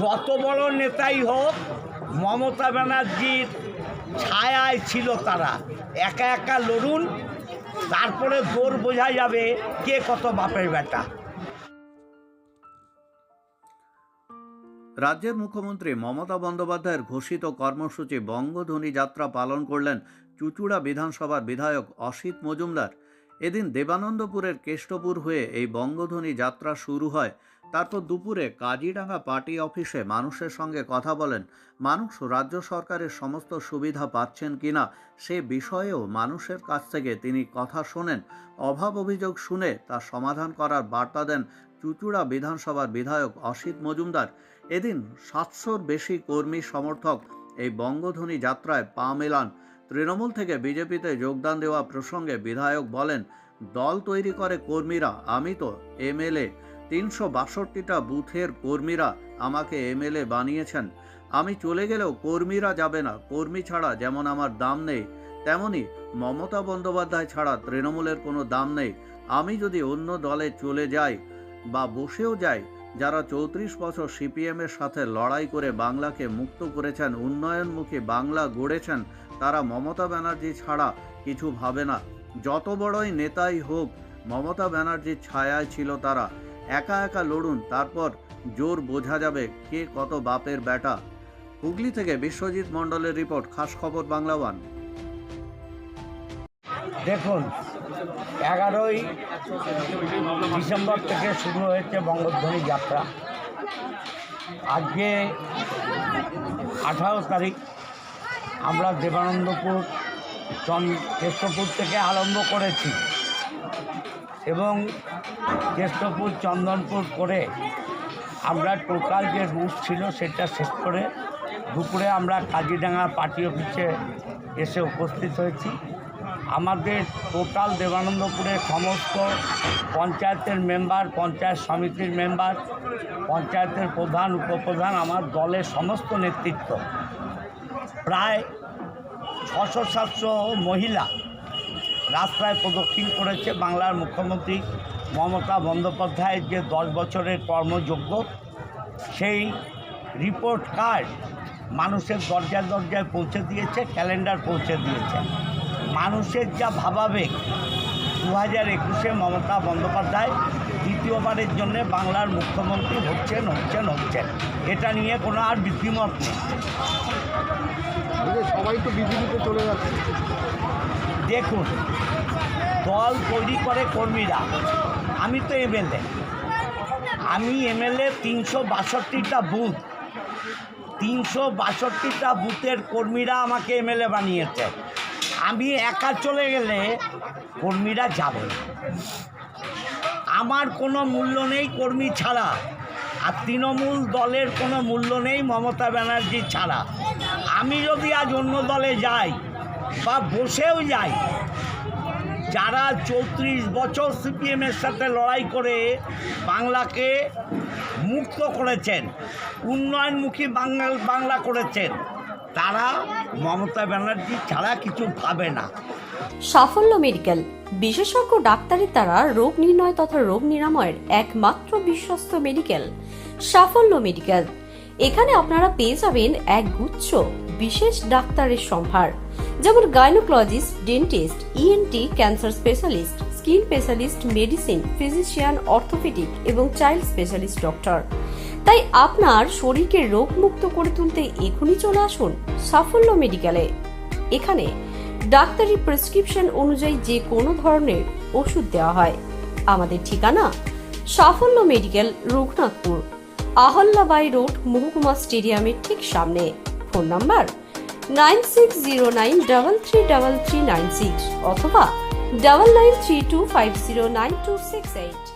যত বড় নেতাই হোক, মমতা ব্যানার্জির ছায়ায় ছিল তারা। একা একা লড়ুন, তারপরে দৌড় বোঝা যাবে কে কত বাপের বেটা। রাজ্যের মুখ্যমন্ত্রী মমতা বন্দ্যোপাধ্যায়ের ঘোষিত কর্মসূচি বঙ্গধ্বনি যাত্রা পালন করলেন চুচুড়া বিধানসভার বিধায়ক অসিত মজুমদার। এদিন দেবানন্দপুরের কেষ্টপুর হয়ে এই বঙ্গধ্বনি যাত্রা শুরু হয়। তারপর দুপুরে কাজিডাঙ্গা পার্টি অফিসে মানুষের সঙ্গে কথা বলেন, মানুষ রাজ্য সরকারের সমস্ত সুবিধা পাচ্ছেন কিনা সে বিষয়েও মানুষের কাছ থেকে তিনি কথা শোনেন। অভাব অভিযোগ শুনে তা সমাধান করার বার্তা দেন চুচুড়া বিধানসভার বিধায়ক অসিত মজুমদার। এদিন সাতশোর বেশি কর্মী সমর্থক এই বঙ্গধ্বনি যাত্রায় পা মেলান। তৃণমূল থেকে বিজেপিতে যোগদান দেওয়া প্রসঙ্গে বিধায়ক বলেন, দল তৈরি করে কর্মীরা, আমি তো এমএলএ তিনশো বাষট্টিটা বুথের কর্মীরা আমাকে এমএলএ বানিয়েছেন। আমি চলে গেলেও কর্মীরা যাবে না, কর্মী ছাড়া যেমন আমার দাম নেই, তেমনি মমতা বন্দ্যোপাধ্যায় ছাড়া তৃণমূলের কোনো দাম নেই। আমি যদি অন্য দলে চলে যাই বা বসেও যাই, যারা চৌত্রিশ বছর সিপিএমের সাথে লড়াই করে বাংলাকে মুক্ত করেছেন, উন্নয়নমুখী বাংলা গড়েছেন, তারা মমতা ব্যানার্জি ছাড়া কিছু ভাবে না। যত বড়ই নেতাই হোক, মমতা ব্যানার্জির ছায়ায় ছিল তারা। একা একা লড়ুন, তারপর জোর বোঝা যাবে কে কত বাপের বেটা হুগলি থেকে বিশ্বজিৎ মণ্ডলের রিপোর্ট, খাস খবর বাংলা ওয়ান। দেখুন, এগারোই ডিসেম্বর থেকে শুরু হয়েছে বঙ্গধ্বনি যাত্রা। আজকে আঠারো তারিখ, আমরা দেবানন্দপুর চন কেষ্টপুর থেকে আরম্ভ করেছি। এবং কেষ্টপুর চন্দনপুর করে আমরা টোটাল যে রুট ছিল সেটা শেষ করে দুপুরে আমরা কাজিডাঙ্গা পার্টি অফিসে এসে উপস্থিত হয়েছি। আমাদের টোটাল দেবানন্দপুরের সমস্ত পঞ্চায়েতের মেম্বার, পঞ্চায়েত সমিতির মেম্বার, পঞ্চায়েতের প্রধান, উপপ্রধান, আমার দলের সমস্ত নেতৃত্ব। প্রায় ছশো সাতশো মহিলা রাস্তায় প্রদক্ষিণ করেছে বাংলার মুখ্যমন্ত্রী মমতা বন্দ্যোপাধ্যায়ের যে দশ বছরের কর্মযোগ্য, সেই রিপোর্ট কার্ড মানুষের দরজায় দরজায় পৌঁছে দিয়েছে ক্যালেন্ডার পৌঁছে দিয়েছে। মানুষের যা ভাবাবেগ দু হাজার একুশে মমতা বন্দ্যোপাধ্যায় দ্বিতীয়বারের জন্যে বাংলার মুখ্যমন্ত্রী হচ্ছেন হচ্ছেন হচ্ছেন। এটা নিয়ে কোনো আর বিদ্যিমত নেই। সবাই তো বিজেপিতে চলে যাচ্ছে। দেখুন দল তৈরি করে কর্মীরা আমি তো এমএলএ আমি এমএলএ তিনশো বাষট্টিটা বুথ। তিনশো বাষট্টিটা বুথের কর্মীরা আমাকে এমএলএ বানিয়েছে। আমি একা চলে গেলে কর্মীরা যাবে। আমার কোনো মূল্য নেই কর্মী ছাড়া আর তৃণমূল দলের কোনো মূল্য নেই মমতা ব্যানার্জি ছাড়া। আমি যদি আজ অন্য দলে যাই বা বসেও যাই, যারা চৌত্রিশ বছর সিপিএমের সাথে লড়াই করে বাংলাকে মুক্ত করেছেন, উন্নয়নমুখী বাংলা বাংলা করেছেন তারা মমতা ব্যানার্জি ছাড়া কিছু পাবে না। সাফল্য মেডিকেল। বিশেষজ্ঞ ডাক্তারের দ্বারা রোগ নির্ণয় তথা রোগ নিরাময়ের একমাত্র বিশ্বস্ত মেডিকেল, সাফল্য মেডিকেল। এখানে আপনারা পেয়ে যাবেন এক গুচ্ছ বিশেষ ডাক্তারের সম্ভার, যেমন gynaecologist, dentist ENT cancer specialist skin specialist medicine, physician, orthopaedic এবং চাইল্ড স্পেশালিস্ট ডক্টর। তাই আপনার শরীরকে রোগমুক্ত করে তুলতে এখনই চলে আসুন সাফল্য মেডিকেলে। এখানে ডাক্তারি প্রেসক্রিপশন অনুযায়ী যে কোনো ধরনের ওষুধ দেওয়া হয়। আমাদের ঠিকানা সাফল্য মেডিকেল, রঘুনাথপুর, আহল্লাবাই রোড, মহকুমা স্টেডিয়ামের ঠিক সামনে। Phone number nine six zero nine double three double three nine six অথবা double nine three two five zero nine two six eight.